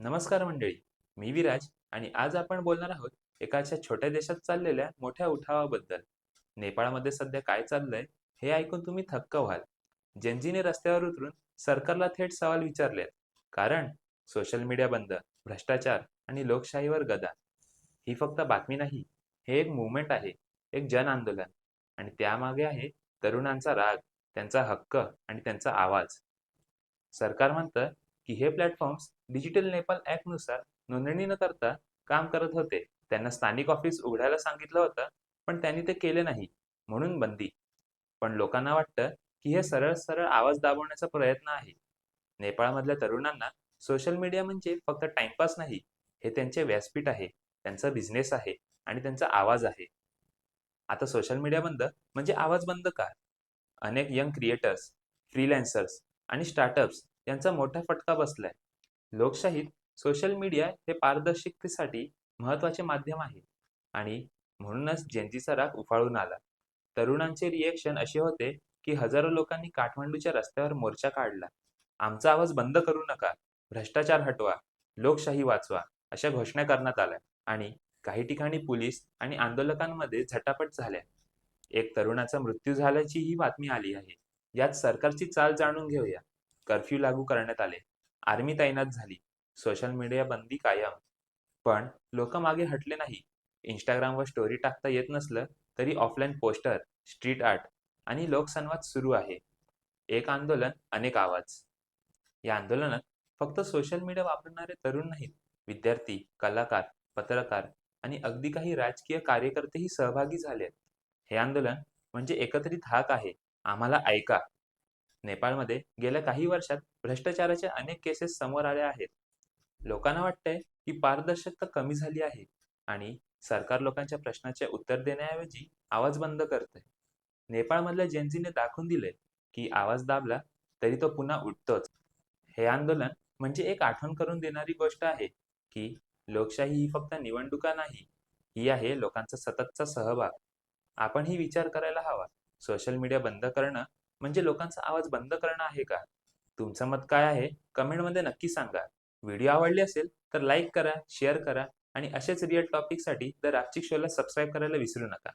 नमस्कार मंडळी मी विराज आणि आज आपण बोलणार आहोत एका अशा छोट्या देशात चाललेल्या मोठ्या उठावाबद्दल. नेपाळमध्ये सध्या काय चाललंय हे ऐकून तुम्ही थक्क व्हाल. जनजीने रस्त्यावर उतरून सरकारला थेट सवाल विचारलेत. कारण सोशल मीडिया बंद भ्रष्टाचार आणि लोकशाहीवर गदा. ही फक्त बातमी नाही हे एक मुवमेंट आहे एक जन आंदोलन आणि त्यामागे आहे तरुणांचा राग त्यांचा हक्क आणि त्यांचा आवाज. सरकार म्हणतं की हे प्लॅटफॉर्म्स डिजिटल नेपाळनुसार नोंदणी न करता काम करत होते. त्यांना स्थानिक ऑफिस उघडायला सांगितलं होतं पण त्यांनी ते केले नाही म्हणून बंदी. पण लोकांना वाटतं की हे सरळ सरळ आवाज दाबवण्याचा प्रयत्न आहे. नेपाळमधल्या तरुणांना सोशल मीडिया म्हणजे फक्त टाइमपास नाही हे त्यांचे व्यासपीठ आहे त्यांचा बिझनेस आहे आणि त्यांचा आवाज आहे. आता सोशल मीडिया बंद म्हणजे आवाज बंद का? अनेक यंग क्रिएटर्स फ्रीलॅन्सर्स आणि स्टार्टअप्स यांचा मोठा फटका बसलाय. लोकशाहीत सोशल मीडिया हे पारदर्शकतेसाठी महत्त्वाचे माध्यम आहे. आणि म्हणूनच जयंतीचा राग उफाळून आला. तरुणांचे रिएक्शन असे होते की हजारो लोकांनी काठमांडूच्या रस्त्यावर मोर्चा काढला. आमचा आवाज बंद करू नका भ्रष्टाचार हटवा लोकशाही वाचवा अशा घोषणा करण्यात आल्या. आणि काही ठिकाणी पोलीस आणि आंदोलकांमध्ये झटापट झाल्या. एक तरुणाचा मृत्यू झाल्याची ही बातमी आली आहे. यात सरकारची चाल जाणून घेऊया. कर्फ्यू लागू करण्यात आले. आर्मी तैनात झाली. सोशल मीडिया बंदी कायम. पण लोक मागे हटले नाही. इंस्टाग्रामवर स्टोरी टाकता येत नसलं तरी ऑफलाईन पोस्टर स्ट्रीट आर्ट आणि लोकसंवाद सुरू आहे. एक आंदोलन अनेक आवाज. या आंदोलनात फक्त सोशल मीडिया वापरणारे तरुण नाहीत. विद्यार्थी कलाकार पत्रकार आणि अगदी काही राजकीय कार्यकर्तेही सहभागी झाले हे आंदोलन म्हणजे एकत्रित हाक आहे. आम्हाला ऐका. नेपाळमध्ये गेल्या काही वर्षात भ्रष्टाचाराच्या अनेक केसेस समोर आल्या आहेत. लोकांना वाटतंय की पारदर्शकता कमी झाली आहे आणि सरकार लोकांच्या प्रश्नाचे उत्तर देण्याऐवजी आवाज बंद करते नेपाळमधल्या जेन्झीने दाखवून दिले की आवाज दाबला तरी तो पुन्हा उठतोच. हे आंदोलन म्हणजे एक आठवण करून देणारी गोष्ट आहे की लोकशाही ही फक्त निवडणुका नाही ही आहे लोकांचा सततचा सहभाग. आपण ही विचार करायला हवा. सोशल मीडिया बंद करणं म्हणजे लोकांचा आवाज बंद करणं आहे का? तुमचं मत काय आहे? कमेंटमध्ये नक्की सांगा. व्हिडिओ आवडली असेल तर लाईक करा शेअर करा आणि असेच रिअल टॉपिकसाठी द रापचिक शोला सबस्क्राईब करायला विसरू नका.